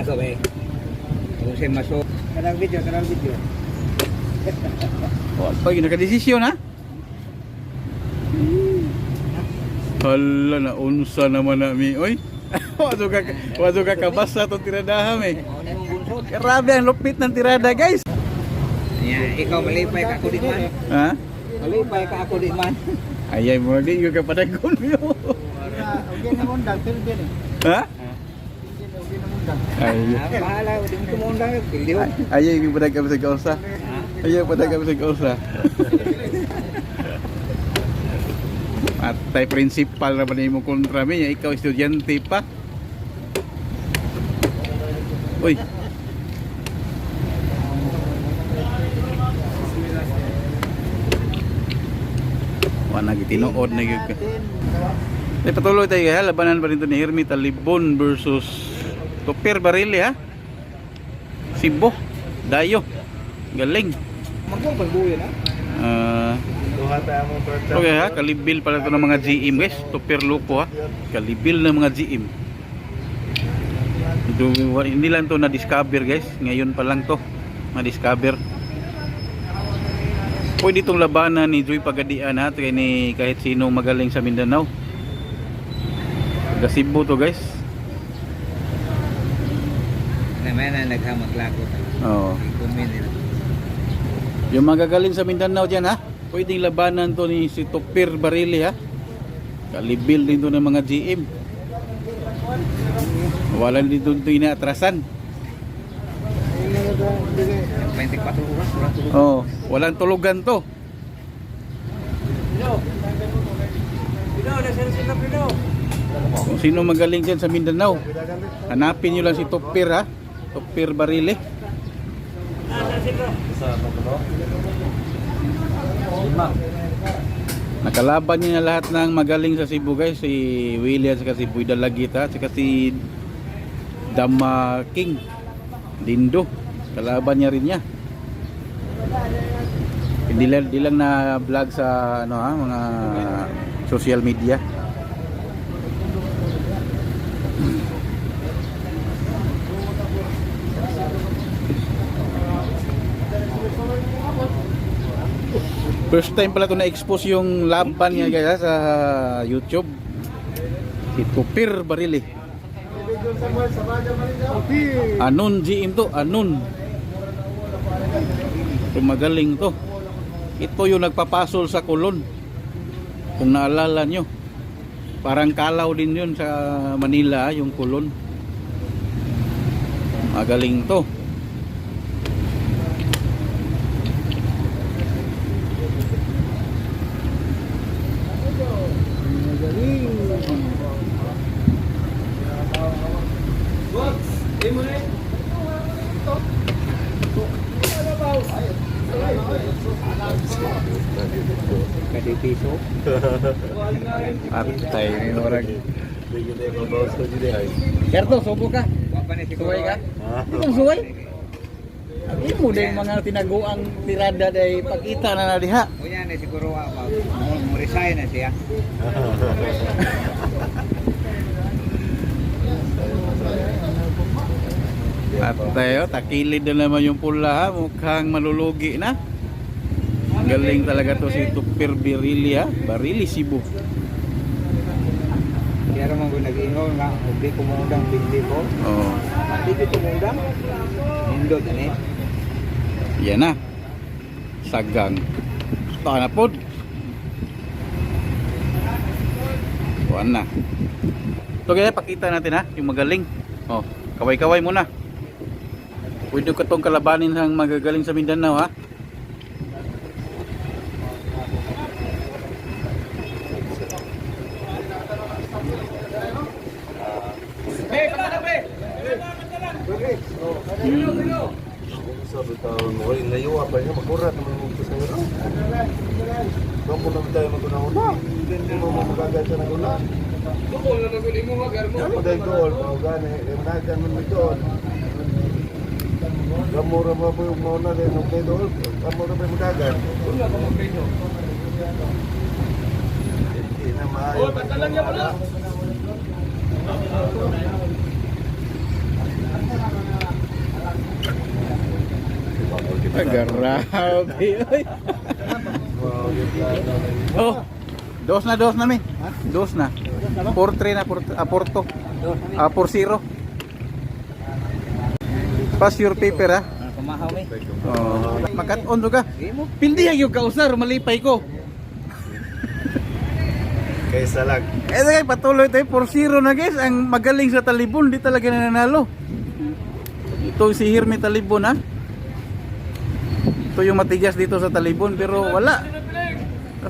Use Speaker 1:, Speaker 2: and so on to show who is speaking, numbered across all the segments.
Speaker 1: na ka ba eh. Kung siya maso. Kanang video, kanang video.
Speaker 2: O, pag nakadesisyon ha? Hala na unsa naman na mi. Oy. Wazo ka wazo ka kabasa to tiradahan eh. Grabe ang lupit ng tirada, guys.
Speaker 1: Yeah, ikaw malipay ka ako di man.
Speaker 2: Ha?
Speaker 1: Malipay ka ako di man.
Speaker 2: Ayay mo di yung kapadagon mo.
Speaker 1: Okay na mong dagpil din eh.
Speaker 2: ha?
Speaker 1: Ah, bahala, hindi mo. Pildi mo.
Speaker 2: Ayay yung padagan sa kausa. Ayay padagan sa kausa. Atay principal na ba mo kontra mi, ikaw estudyante pa. Uy. Wala na tinuod na gyud. Ay patuloy tayo labanan pa rin ni Hermit Alibon versus Tupir Barili ha. Sibo, Dayo, Galing.
Speaker 3: Duha tayo mo birthday.
Speaker 2: okay ha, kalibil pala to ng mga GM guys. Tupir Lupo ha. Kalibil ng mga GM. Ito, hindi lang to na-discover guys. Ngayon pa lang to na-discover. Pwede itong labanan ni Joy Pagadian ha. Kaya ni kahit sino magaling sa Mindanao. Cebu to guys.
Speaker 1: Naman na naghamag lagot.
Speaker 2: Oo.
Speaker 1: Ikumin nila.
Speaker 2: Yung magagaling sa Mindanao dyan ha, pwedeng labanan to ni si Tupir Barili ha. Kalibil din to ng mga GM. Wala din to ito inaatrasan.
Speaker 1: 24 oras, oras tulog.
Speaker 2: Oh, walang tulugan to. Kung sino magaling dyan sa Mindanao, hanapin nyo lang si Tupir ha. Tupir Barili.
Speaker 3: Sa ano ko no?
Speaker 2: Nakalaban niya na lahat ng magaling sa Cebu guys. Si William, saka si Buy Dalagita, saka si Dama King. Dindo. Kalaban niya rin niya. Hindi lang, di lang na vlog sa ano ha, mga social media. First time pala to na-expose yung laban niya guys sa YouTube. Si Tupir Barili. Anon GM to, Anon. Magaling to. Ito yung nagpapasol sa kulon. Kung naalala nyo. Parang kalaw din yun sa Manila, yung kulon. Magaling to.
Speaker 3: Boss ko dito ay.
Speaker 2: Kerto, subo ka. Suway ka?
Speaker 3: Ah.
Speaker 2: Mong suway. Hindi mo din mga tinaguang tirada day pagkita na na diha.
Speaker 1: O yan eh, siguro. Mo- mo resign na siya.
Speaker 2: At tayo, takilid na naman yung pula ha. Mukhang malulugi na. Galing talaga to si Tupir Birili ha. Barili Cebu.
Speaker 1: Ko nag-ingaw nga. Hindi pildi ko.
Speaker 2: Oh,
Speaker 1: Hindi ko mundang. Nindot ani.
Speaker 2: yan na. Sagang. Ito na po. Tuan na. Ito kaya pakita natin ha. Yung magaling. Oh, kaway-kaway muna. Pwede ko itong kalabanin ng magagaling sa Mindanao ha.
Speaker 3: Sabi taon mo, oy, layuwa pa niya, makurat naman mo ko sa iyo. Doon po naman tayo maguna-una. Hindi mo mo magagal sa naguna.
Speaker 1: Tukol na nabili mo magar mo.
Speaker 3: Ano dahil goal, mga gani, limanagan man mo doon. Gamura mo po yung muna din, nung kayo doon, gamura pa yung magagal.
Speaker 1: Wala ka mo peso.
Speaker 3: Hindi na maayo. Oh, batalan niya pala.
Speaker 2: Grabe. oy. Oh. Dos na dos na mi. Dos na. 4-3 na por ah, Porto. Ah 4-0. Pass your paper ha.
Speaker 1: Ano kumahaw eh.
Speaker 2: Oh. Makat-on ka. Pildi ang yung kausar, malipay ko.
Speaker 3: Kaysa lang.
Speaker 2: Eh kay patuloy tayo 4-0 na guys. Ang magaling sa Talibon, di talaga nananalo. Ito si Hirme Talibon ha. Ito yung matigas dito sa Talibon pero wala.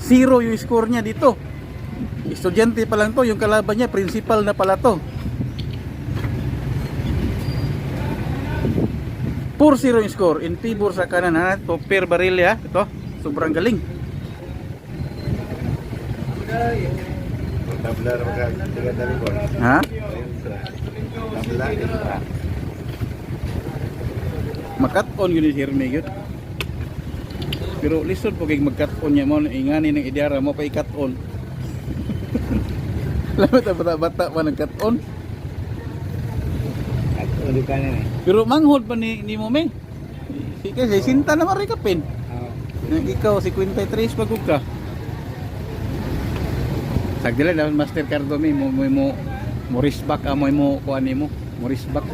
Speaker 2: Zero yung score niya dito. Estudyante pa lang to, yung kalaban niya principal na pala to. 4-0 yung score in favor sa kanan ha. Ito Per Barili ha. Ito, sobrang galing. Ha?
Speaker 3: Tabla.
Speaker 2: makat-on yun si Herme yun pero lisod po kay magkat-on niya mo ingani ng idyara mo pa ikat-on lamit ang bata-bata pa nagkat-on
Speaker 1: At ulo ka na eh.
Speaker 2: pero manghod pa ni, ni mo me si kasi sinta na marikapin
Speaker 1: Oo.
Speaker 2: Nang ikaw si 53 pagod ka. Sagdila dapat master cardo mi mo mo mo mo risbak amo mo kuan mo mo risbak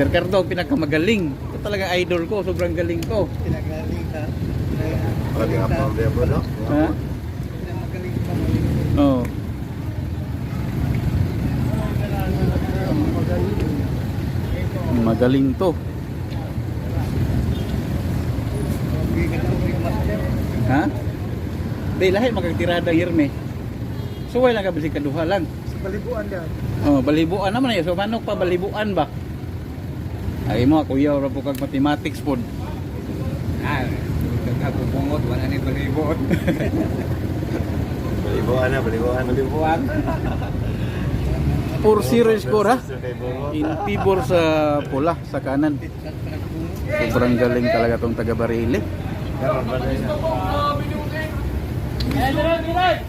Speaker 2: Master Cardo pinakamagaling. Ito talaga idol ko sobrang galing ko.
Speaker 1: Pinagaling
Speaker 3: nga pa ang mo, no?
Speaker 2: ha
Speaker 1: Magaling.
Speaker 2: Oo. Magaling to. Ha? Di lahi magagtirada hirme. Suway lang ka bisig kaduha lang.
Speaker 1: Sa balibuan yan.
Speaker 2: Oh, balibuan naman eh. So manok pa balibuan ba? Ay mo kuya ora po kag mathematics pod.
Speaker 1: Ah, kagabubungot. Wala na yung balibot.
Speaker 3: Balibuan na, balibuan.
Speaker 1: Balibuan.
Speaker 2: 4-0 score ha. In favor sa pula sa kanan. Sobrang galing talaga tong taga Barili.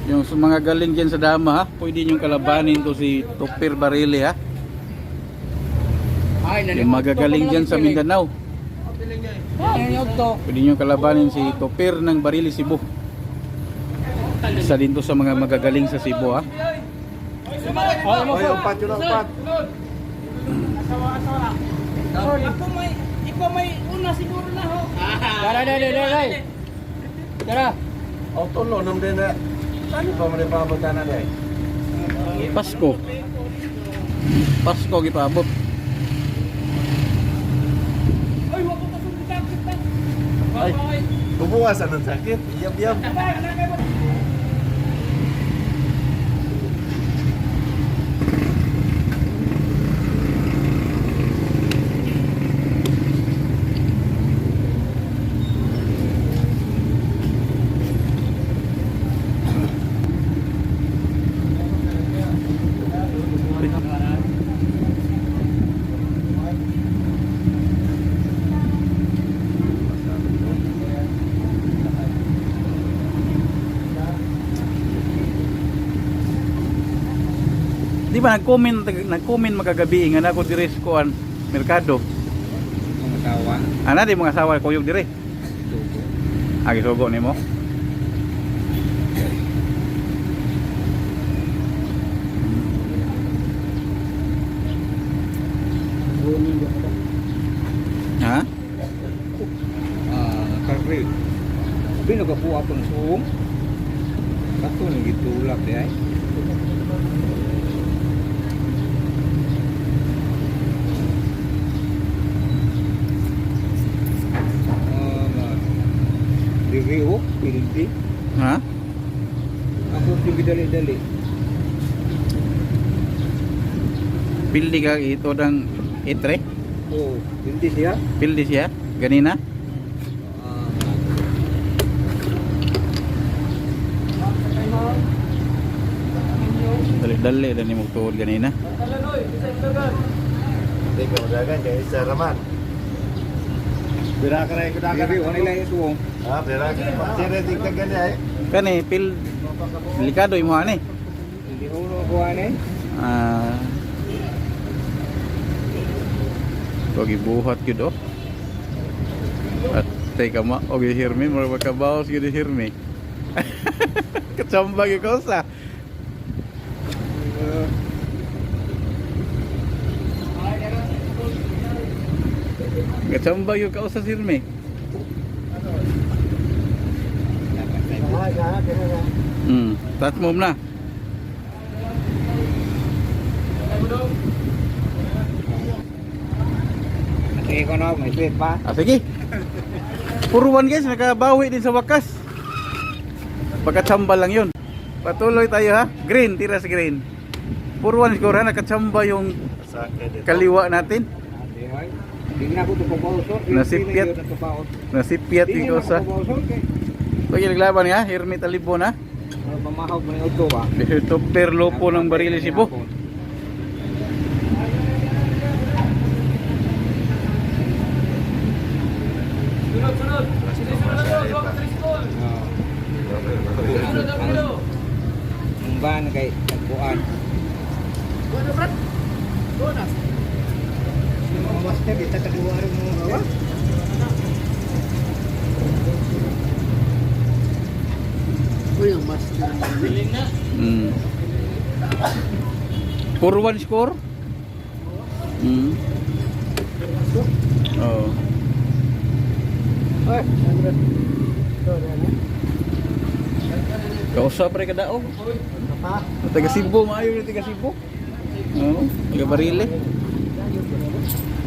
Speaker 2: Yung mga galing dyan sa dama ha, pwede nyo kalabanin to si Topir Barili ha. Yung magagaling dyan sa Mindanao. Pwede nyo kalabanin si Topir ng Barili Cebu. Isa din to sa mga magagaling sa Cebu ha.
Speaker 3: Ay, umpat yun, umpat.
Speaker 4: Ako may, ikaw may una siguro na ho.
Speaker 1: Dara, dara, dara, dara. Dara.
Speaker 3: Ang tulo, nung din na. Ano pa mo rin pabutan na rin?
Speaker 2: Pasko. Pasko gipabot.
Speaker 4: Ay, wako pa sumitak kita.
Speaker 3: Ay, bubuwasan ng sakit. Iyam,
Speaker 2: Di ba nag-comment nag-comment magagabi nga nako dire sa kuan merkado.
Speaker 1: Mga tawa.
Speaker 2: Ana di mga asawa kuyog dire. Agi sugo nimo. Ha?
Speaker 1: Ah, karri. Bino ka po ako ng suong. Kato nang gitulak di ay. Ah, Diri o, pildi.
Speaker 2: Ha?
Speaker 1: Ako yung dali-dali.
Speaker 2: Pildi ka ito dang itre.
Speaker 1: Oh, pildi siya.
Speaker 2: Pildi siya ganina.
Speaker 1: Ah,
Speaker 2: Dali-dali dan ni tuod ganina.
Speaker 3: Hindi kaya isa raman. Bira ka na yung kudagan.
Speaker 1: Diri o nila yung suong.
Speaker 3: Ha, bira ka. Sira tignan ka niya eh.
Speaker 2: Kani pil delikado imo ani.
Speaker 1: Hindi ulo ko ane.
Speaker 2: Ah. Pagi buhat gyud oh. At Tay kama og hirmi mo ba kabaos gyud hirmi. Kachamba gyud ko sa. Kachamba gyud ka sa hirmi. Hmm, tat mo na.
Speaker 1: Sige ko na, may sweet pa.
Speaker 2: Ah, sige. Puruan guys, nakabawi din sa wakas. Pagkatsamba lang yun. Patuloy tayo ha. Green, tira sa green. Puruan score ha, nakatsamba yung kaliwa natin.
Speaker 1: Tingnan ko ito pabausor.
Speaker 2: Nasipyat. Yung
Speaker 1: ko
Speaker 2: sa. Pag naglaban ha, Hermit Alibon ha.
Speaker 1: Pamahaw mo yung auto ba?
Speaker 2: Ito perlopo ng barili si Bo.
Speaker 1: Ang van kay tagpuan. Mga master, di tatagawa rin mga gawa.
Speaker 2: Hmm. Puruan score. Hmm. Oh. Kausap pre kada og. Taga Cebu, maayo ni taga Cebu. Oo, taga Barile.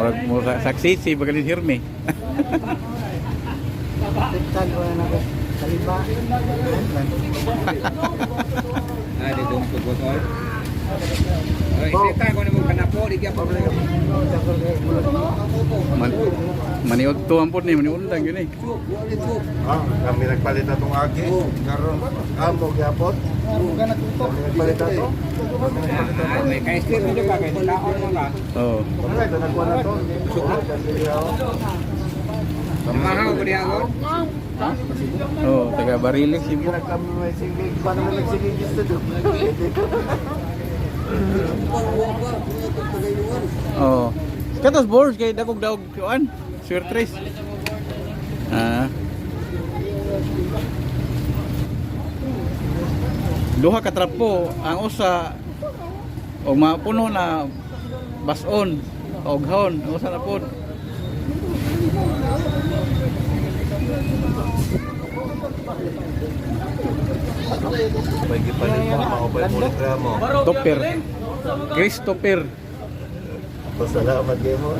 Speaker 2: Murag mo sa- saksi si Bagalin Hirme.
Speaker 1: Ah, di dong ko ko na mo kanapo di kaya problema.
Speaker 2: Man, maniod tuwan po ni, maniundang yun eh.
Speaker 3: Ah, kami nagpalit na itong agi. Karon, amo gyapon. Kami nagpalit na. Kami nagpalit na
Speaker 1: Ah, may kay sir mo ka kay taon mo ka.
Speaker 2: Oo.
Speaker 3: Wala, na ito. Kasi ako.
Speaker 1: Mahaw ko di ako.
Speaker 2: Oo, taga Barile, Cebu.
Speaker 3: Na kami may singig. Paano na nagsigig gusto doon?
Speaker 2: Oo. Katos boards kay dagog daog kuan. Swertres. Ah. Duha ka trapo ang usa og mapuno na bason og ang usa na pod.
Speaker 3: May gipalit mo, maupay mo ulit mo.
Speaker 2: Topper. Christopher.
Speaker 3: Pasalamat kayo mo.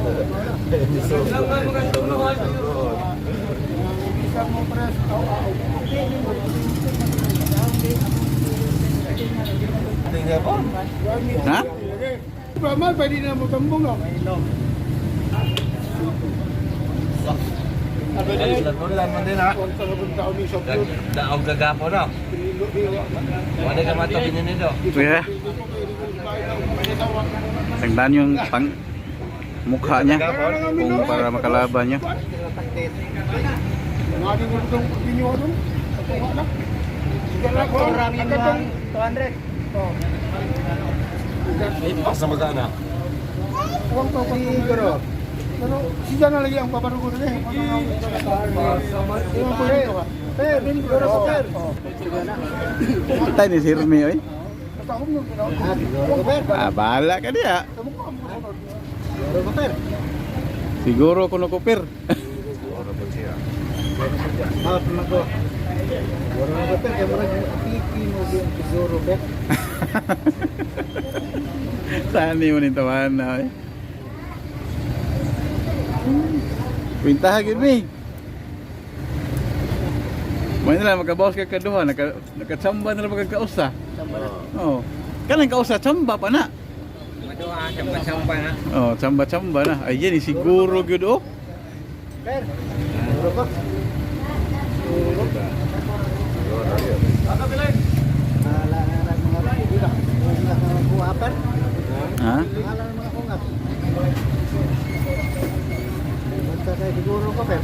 Speaker 2: Ha?
Speaker 4: Normal, pwede na mo tambong no?
Speaker 3: Ulan man din ha. Daog gagapo na. Wala ka matapin nito.
Speaker 2: Kuya. Tingnan yung pang mukha niya kung para makalaban niya.
Speaker 4: Nga din mo itong binyo doon. Wala. Sige lang ko. Agad tong 200. Oh.
Speaker 3: Pas na magana.
Speaker 4: Huwag to pag siguro. Pero siya na lagi ang paparugo na eh. Yung po rin. Eh, bin ko sa per.
Speaker 2: Kita ni si Rumi oy. Ah, bahala ka diya.
Speaker 4: Siguro pa per.
Speaker 2: Siguro kupir.
Speaker 3: Po siya.
Speaker 4: Ah, teman ko. Siguro na per. Kaya marag pipi mo yung siguro per.
Speaker 2: Saan mo ni tawahan na oy. Pintahan gid mi. May nila magkabawas ka kaduha, naka nakatsamba na lang magkausa. Oh. Kanang kausa tsamba pa na.
Speaker 1: Maduha sa pasamba na.
Speaker 2: Oh, tsamba-tsamba na. Ay, yan, eh, siguro gyud oh.
Speaker 4: Per. Siguro pa. siguro.
Speaker 3: Yun, ayun.
Speaker 4: Naalala ng mga kungat ng kuwapan.
Speaker 2: Ha?
Speaker 4: Tayo siguro ko, Pep.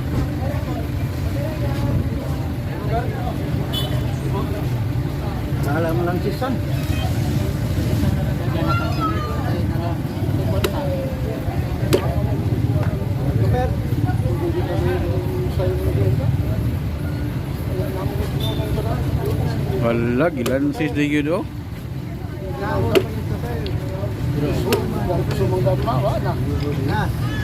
Speaker 4: Naalala mo lang si San.
Speaker 2: Wala, gilan sis di yun oh.
Speaker 4: Na.
Speaker 2: Ha?
Speaker 4: Sila.
Speaker 1: Daghan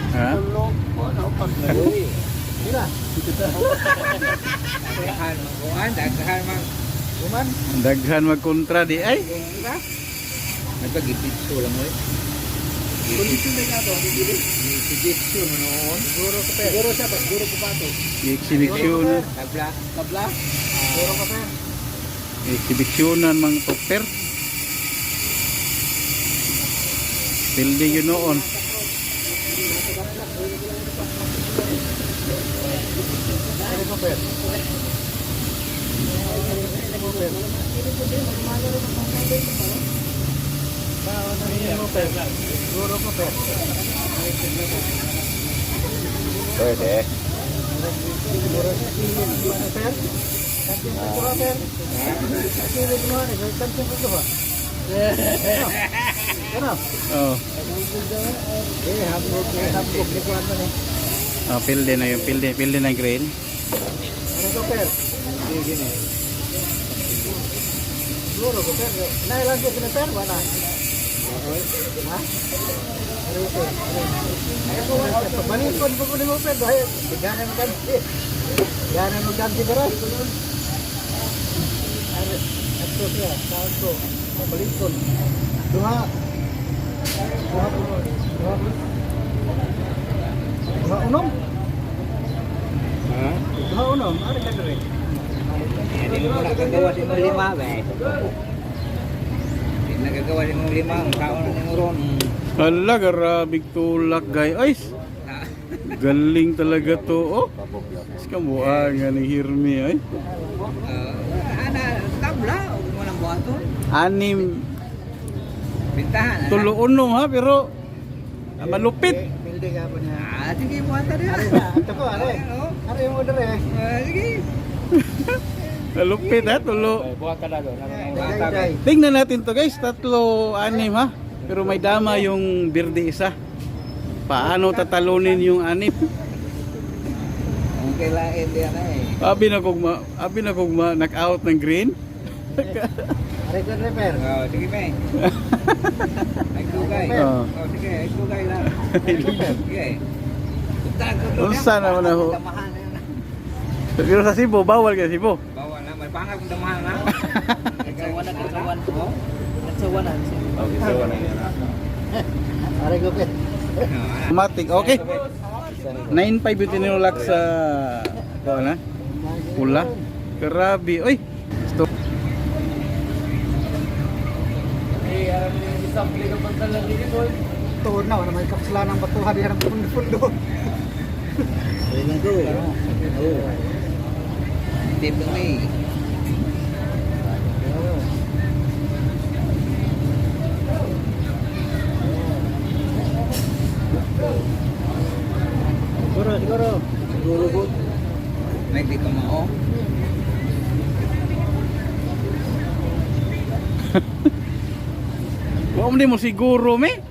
Speaker 1: kuan, daghan.
Speaker 2: Daghan magkontra di ay.
Speaker 1: Nagpagipitso lang mo eh. Kondisyon na nga to, dili. Nagpagipitso mo noon.
Speaker 4: Siguro ka pe. Siguro siya, siguro ko pa ito.
Speaker 2: Exhibition,
Speaker 1: Tabla.
Speaker 4: Tabla. Siguro ka pe.
Speaker 2: exhibitionan mga topper. Pilde yun noon.
Speaker 4: Ano ka pe? Siguro ka pe.
Speaker 3: Pwede.
Speaker 4: Siguro si Silvin. Ano pe? Kantin sa kura pe. Silvin mo. Kantin sa kura. Ano?
Speaker 2: Oh,
Speaker 4: Eh, hambog. Eh, hambog. Di ko ano ni.
Speaker 2: ah, pilde na yung pilde, pilde na green.
Speaker 4: Ano ka pe? Sige ni. Siguro ka pe. Nailan siya sa pe? Wala. Ha? Ano pe? Pabalikon po ko ni mo pe. Dahil, Gana mo ganti. Gana mo ganti ba rin? Ano? Ito siya. Tawag ko. Pabalikon. Duha. Duha po. Duha po. Duha unom.
Speaker 1: Ha?
Speaker 4: Duha unom. Ano ka rin?
Speaker 1: Hindi mo nakagawa din mo lima ba eh. Hindi nakagawa din mo lima, ang kaon na ni mo ron.
Speaker 2: Hala, garabig tulak guys. Ay, galing talaga to. Oh, kamuha nga ni Hirmi ay.
Speaker 1: ah, ana, tabla, huwag mo lang buhaton.
Speaker 2: Anim,
Speaker 1: Bintahan.
Speaker 2: tulo uno ha, pero malupit.
Speaker 4: Milde ka po niya.
Speaker 1: Ah, sige.
Speaker 4: Are na. Ito ko, are. Are mo dere.
Speaker 1: Ah, sige.
Speaker 2: Malupit ha, tulo.
Speaker 4: Day, day.
Speaker 2: Tingnan natin to guys, tatlo, anim ha. Pero may dama yung birde isa. Paano tatalunin yung anim?
Speaker 1: Ang kailain diyan eh.
Speaker 2: Abi na kog ma, abi na kog ma knock out ng green.
Speaker 4: Are ko repair.
Speaker 1: Oh, sige, pe. Ay, dugay.
Speaker 2: Oo.
Speaker 1: Oh, sige, ay, dugay lang. Sige.
Speaker 2: Unsa
Speaker 1: na yun.
Speaker 2: Pero sa Cebu, bawal ka Cebu.
Speaker 1: Bawal na, may pangal kung damahan na.
Speaker 5: Nagsawa na, nagsawa.
Speaker 1: Oh?
Speaker 5: Nagsawa na.
Speaker 3: Okay, so ano yan?
Speaker 4: Are ko pe.
Speaker 1: Ah,
Speaker 2: Matik, okay. 9.5 yung tinulak sa ito na. Pula. Grabe. Oy. Stop.
Speaker 4: Tuhod na, wala may kapslan ng batuhan diyan ang pundo-pundo.
Speaker 1: Ayun ko. Oo. Lang eh.
Speaker 4: Siguro, siguro. Siguro po.
Speaker 1: May di ka mao.
Speaker 2: Wa mo mo siguro me.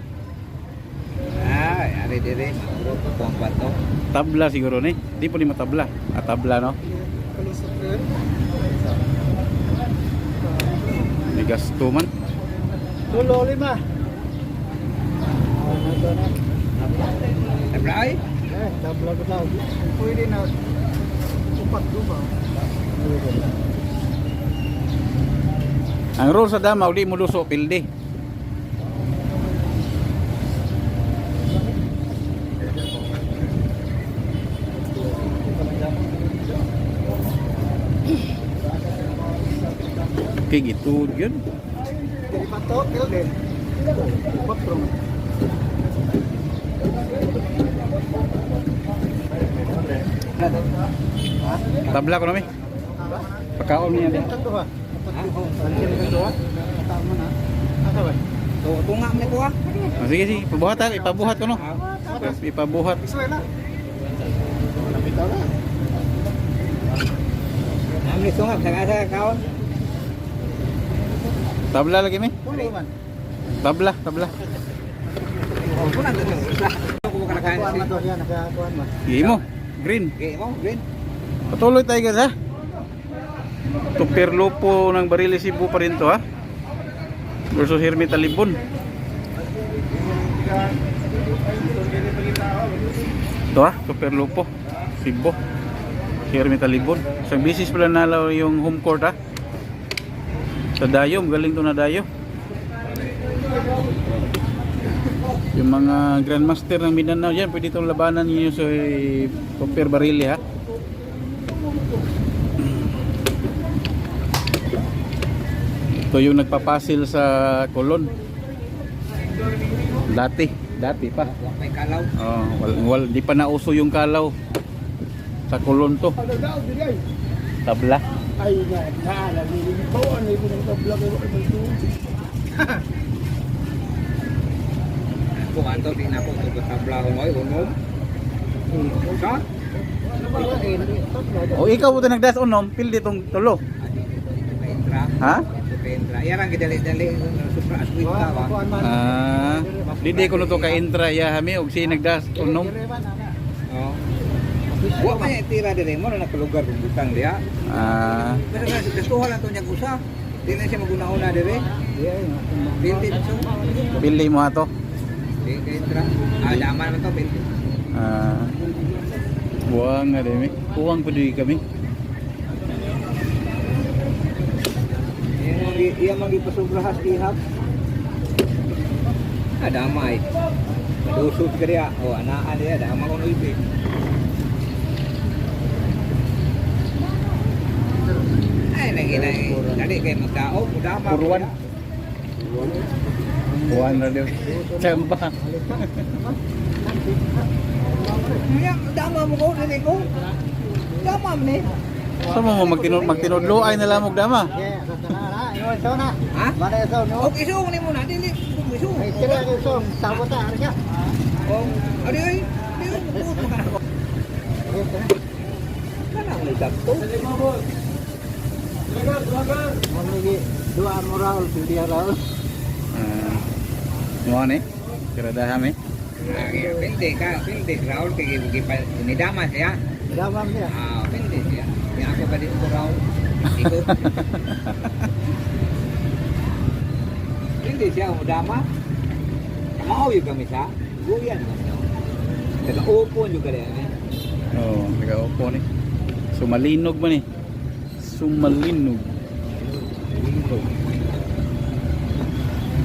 Speaker 1: Ay, ari dire. Maguro ko kung bato.
Speaker 2: Tabla siguro ni. Di po ni matabla. Ah, tabla no.
Speaker 4: Kalisot ko yun.
Speaker 2: May gasto man.
Speaker 4: Tulo, lima.
Speaker 1: Tabla ay.
Speaker 4: Eh, tabla ko daw. Pwede na. Upat duba.
Speaker 2: Ang rule sa damaw di mo luso pilde. Kay gitu yun.
Speaker 4: Jadi patok, kil din. Upat bro.
Speaker 2: Tabla ko na mi. Pagkaon niya din.
Speaker 1: Tunga mo ko ah.
Speaker 2: Sige, sige. Pabuhat ha. Ipabuhat ko no.
Speaker 1: Ah.
Speaker 2: Ipabuhat.
Speaker 4: Isuwi na. Nabitaw na.
Speaker 1: Nami tunga sa asa kaon.
Speaker 2: Tabla lagi mi. Tabla, tabla.
Speaker 1: Oh, kunan to sa. Ko ka nakain.
Speaker 4: Kuan man to siya. Nakakuan man.
Speaker 2: Sige mo. Green.
Speaker 1: Okay, mo, green.
Speaker 2: Patuloy tayo guys ha. Tuperlupo ng Barili Cebu pa rin to ha. Versus Hermit Talibon. Ito ha, Tuperlupo. Cebu. Hermit Talibon. Isang bisis pala nalaw yung home court ha. Sa Dayo, galing to na Dayo. Yung mga Grandmaster ng Mindanao dyan, pwede itong labanan ninyo sa eh, Tuper Barili ha. Ito yung nagpapasil sa Colon. Dati, dati pa.
Speaker 1: May kalaw.
Speaker 2: Oh, wal, wal, di pa nauso yung kalaw. Sa Colon to. Tabla.
Speaker 4: Ay, na, naala, nililibaw, ano yung pinagtabla kayo, ano ito?
Speaker 1: Ko anto di na ko to tabla ko mo unom. Sa?
Speaker 2: O ikaw po nagdas unom, pil ditong tulo.
Speaker 1: Entra.
Speaker 2: Ha?
Speaker 1: Entra. Yarang gidali-dali supra aswit ka ba.
Speaker 2: Ah, di di ko no to ka intra ya hami og si nagdas unom.
Speaker 1: Oh. Wa may tira dire mo na nakalugar kung butang dia.
Speaker 2: Ah,
Speaker 1: Pero kasi gustuhan lang to niya usa. Di na siya maguna-una dire. Binti so.
Speaker 2: pili mo ato.
Speaker 1: Di. Ah, daman naman to binti.
Speaker 2: Ah. Buang nga demi. Buang pa di kami.
Speaker 1: Iya magi pasubrahas ihap. Ah, damay. Madusot ka diya. O, anaan diya. Dama ko ibig. Ay, lagi na eh. Dali kayo magkaog. Udama. ko
Speaker 2: Puruan. Buang na daw. Chamba.
Speaker 1: Iya, dama mo ko. Dali ko. Dama mo ni.
Speaker 2: Sa mo magtinod magtinodlo ay nalamog dama.
Speaker 1: Ha?
Speaker 4: Mana sa no?
Speaker 1: O, isong ni mo na. Dili. Isong.
Speaker 4: Ay, sila ko sa sabota arya.
Speaker 1: O, adi ay. Kanang may sakto.
Speaker 4: Dua moral dia raul.
Speaker 2: Ah. Mo ni. Kira dah hami.
Speaker 1: Ah, Pinte ka. Pinte. Raul kay gipa. Ni dama siya.
Speaker 4: Damam dia.
Speaker 1: Ah, pinte siya. Yang ako pa dito Raul. Ikot. Pinte siya mo dama. Kamao yung kami sa. Guyan mo siya. Taga-upo yung kaya.
Speaker 2: Oh, taga upo ni. Sumalinog man ni. Sumalinog.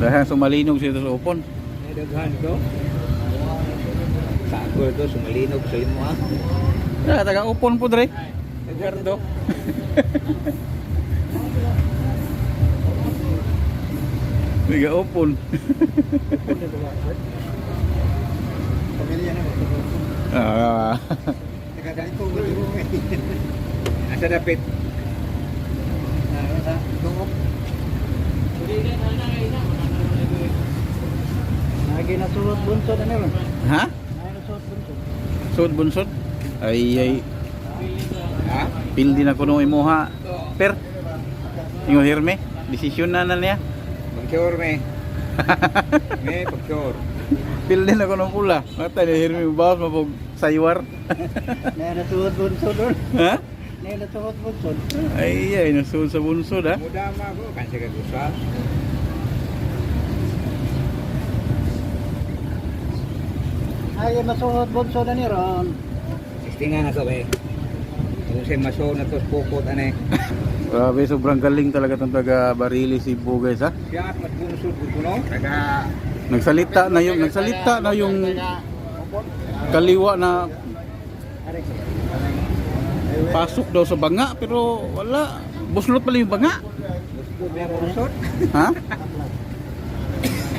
Speaker 2: Dahil sumalinog siya sa upon.
Speaker 1: Daghan ko. Sago ito, sumalinog sa imo.
Speaker 2: Ah, taga upon po dre. Edgardo. Taga upon.
Speaker 4: Pamilya na.
Speaker 2: Ah.
Speaker 1: Taga-dito ko Asa dapit?
Speaker 4: Sa tungok. Lagi na sulot bunsod ano ba?
Speaker 2: Ha?
Speaker 4: Ay na sulot bunsod.
Speaker 2: Bunsod. Ay ay
Speaker 1: Ha?
Speaker 2: pildi na kuno imuha. Per. Ingo hirme. Desisyon na na niya.
Speaker 1: Pag-sure me. Me, pag-sure.
Speaker 2: Pildi na kuno pula. Mata ni hirme bawas mapog saywar.
Speaker 4: Nay na sulot bunsod
Speaker 2: ha?
Speaker 4: Nay na sulot bunsod.
Speaker 2: Ay ay nasud sa bunsod ha.
Speaker 1: Mudama ko, kasi kagusa.
Speaker 4: Ay na sulot bunsod ni ron.
Speaker 1: Sistingan na to eh. Kung siya maso na to, pukot ane.
Speaker 2: Grabe, sobrang galing talaga itong taga Barili Cebu guys ha.
Speaker 1: Siya at matbunsod ko kuno. Taga...
Speaker 2: Nagsalita na yung nagsalita na yung kaliwa na pasok daw sa banga pero wala. Buslot pala yung banga. Ha?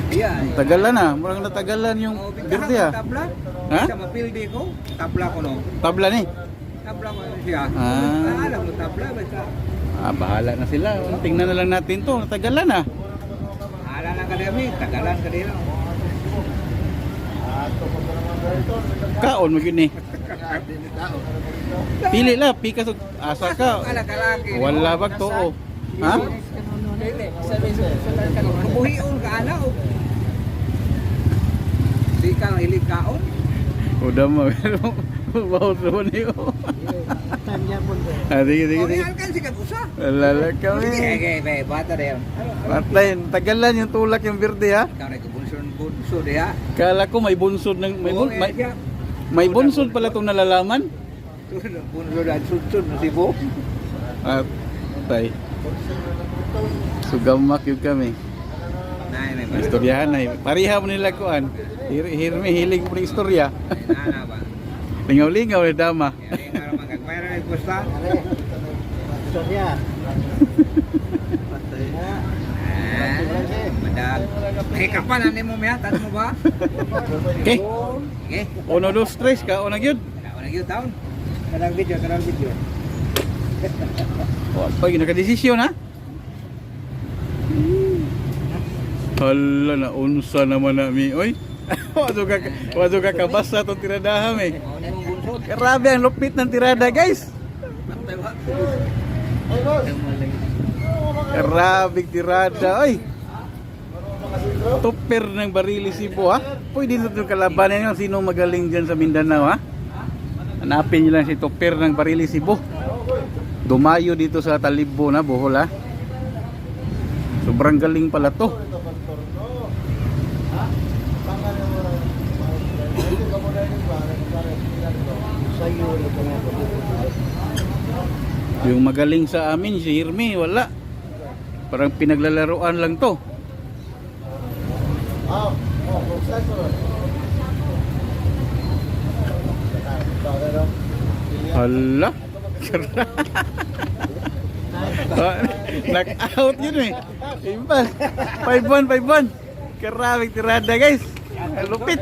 Speaker 1: Iya.
Speaker 2: Tagalan na, murang natagalan yung
Speaker 1: Oh,
Speaker 2: birthday ha.
Speaker 1: Tabla?
Speaker 2: Ha?
Speaker 1: Sa mapildi ko, tabla ko no.
Speaker 2: Tabla ni.
Speaker 1: tabla mo siya.
Speaker 2: Ah.
Speaker 1: Alam mo tabla ba sa?
Speaker 2: Ah, bahala na sila. Tingnan na lang natin to. Natagalan na.
Speaker 1: Ala lang ka dami, tagalan ka dito.
Speaker 2: Kaon mo yun eh. Pili la, pika sa asa ka. Wala ba to? oh. Ha?
Speaker 1: Kubuhion ka ana o. Di ka hilig kaon.
Speaker 2: Udah mo. Bawal naman niyo.
Speaker 4: Time niya po.
Speaker 2: Ah, sige, sige, sige.
Speaker 1: Orial kan sikat usa. Sige,
Speaker 2: kami.
Speaker 1: sige, be, bata de.
Speaker 2: Patay, tagalan yung tulak yung birthday ha.
Speaker 1: Ikaw na kubunson bunso de ha.
Speaker 2: Kala ko may bunsod ng may, may, may bunsod pala itong nalalaman.
Speaker 1: Bunso dan sudsun si Bo.
Speaker 2: Patay. Sugamak yun kami.
Speaker 1: Nay, may
Speaker 2: Istoryahan na. eh. Pariha mo nila kuan. Hir hirmi hilig mo ng istorya. Lingaw-lingaw na dama.
Speaker 1: Yan nga naman kagmayra ay kusta.
Speaker 4: Sorya.
Speaker 1: Ah, Madag. Mahikapan ani mo miya, tan mo ba?
Speaker 2: Okay.
Speaker 1: Okay.
Speaker 2: Uno, dos, tres ka. Unang yun.
Speaker 1: Ako na gyud taon. Kadang video, kadang video.
Speaker 2: Pag nakadesisyon ha. Hala na unsa naman na mi. Oy. Wazo ka wazo ka kabasa tong tiradaha
Speaker 1: bunsod.
Speaker 2: Grabe ang lupit ng tirada, guys. Grabe tirada, oy. Tupper ng barili Bo, ha? Pwede na itong kalabanan yun. Sino magaling dyan sa Mindanao, ha? Hanapin nyo lang si Tupper ng barili Bo. Dumayo dito sa Talibo na, Bohol, ha? Sobrang galing pala to. Yung magaling sa amin, si Hirmi, wala. Parang pinaglalaroan lang to. Hala. Knock-out yun eh. Iba. 5-1, 5-1. Karaming tirada guys. Lupit.